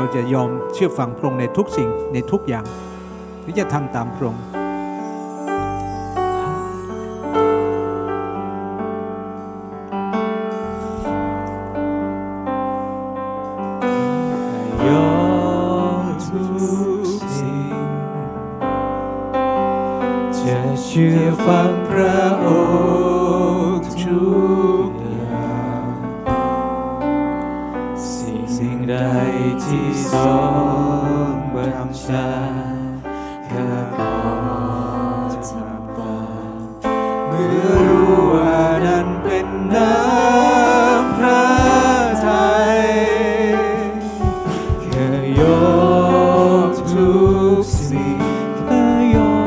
เราจะยอมเชื่อฟังพระองค์ในทุกสิ่งในทุกอย่างที่จะทำตามพระองค์ยอมทุกสิ่งจะเชื่อฟังพระองค์ทุก ที่ทรงบัญชาข้าก็ทำตามเมื่อรู้ว่านั้นเป็นน้ำพระทัยแค่ยอมทุกสิ่งแค่ยอ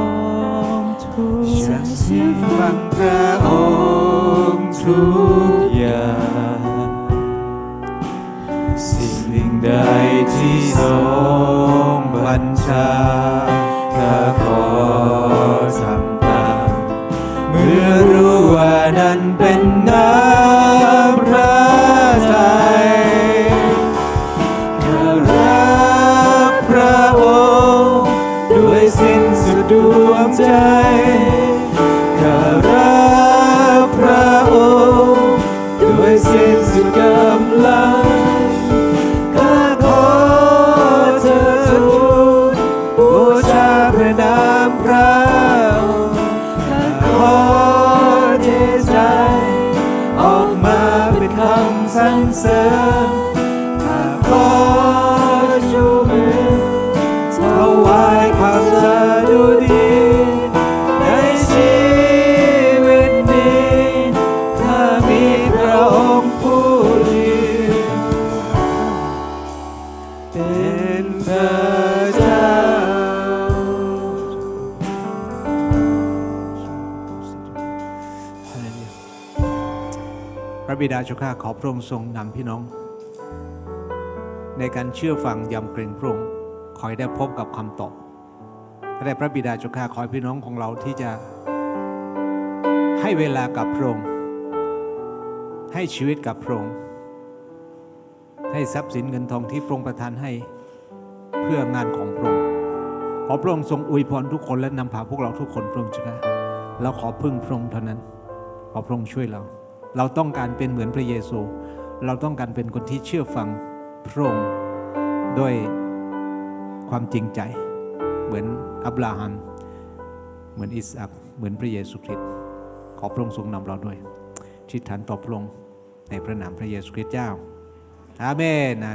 มทุกฉันเชื่อฟังพระองค์ทุก สิ่งใดที่ทรงบัญชาข้าขอทำตามเมื่อรู้ว่านั้นเป็นน้ำพระทัยข้ารักพระองค์ด้วยสิ้นสุดดวงใจข้ารักพระองค์ด้วยสิ้นสุดกำ นามพระองค์ขอเทใจ ออกมาเป็นคำสรรเสริญ ระบิดาเจ้าข้าขอพระองค์ทรงนำพี่น้อง ในการเชื่อฟังยำเกรงพระองค์ขอให้ได้พบกับคำตอบแต่พระบิดาเจ้าข้าขอให้พี่น้องของเราที่จะ ให้เวลากับพระองค์ให้ชีวิตกับพระองค์ให้ทรัพย์สินเงินทองที่พระองค์ประทานให้เพื่องานของพระองค์ขอพระองค์ทรงอวยพรทุกคนและนำพาพวกเราทุกคนพระองค์เจ้าข้าเราขอพึ่งพระองค์เท่านั้นขอพระองค์ช่วยเรา เราต้องการเป็นเหมือนพระเยซู เราต้องการเป็นคนที่เชื่อฟังพระองค์ด้วยความจริงใจ เหมือนอับราฮัม เหมือนอิสอักเหมือนพระเยซูคริสต์ขอพระองค์ทรงนำเราด้วยชิดฐานต่อพระองค์ในพระนามพระเยซูคริสต์เจ้าอาเมน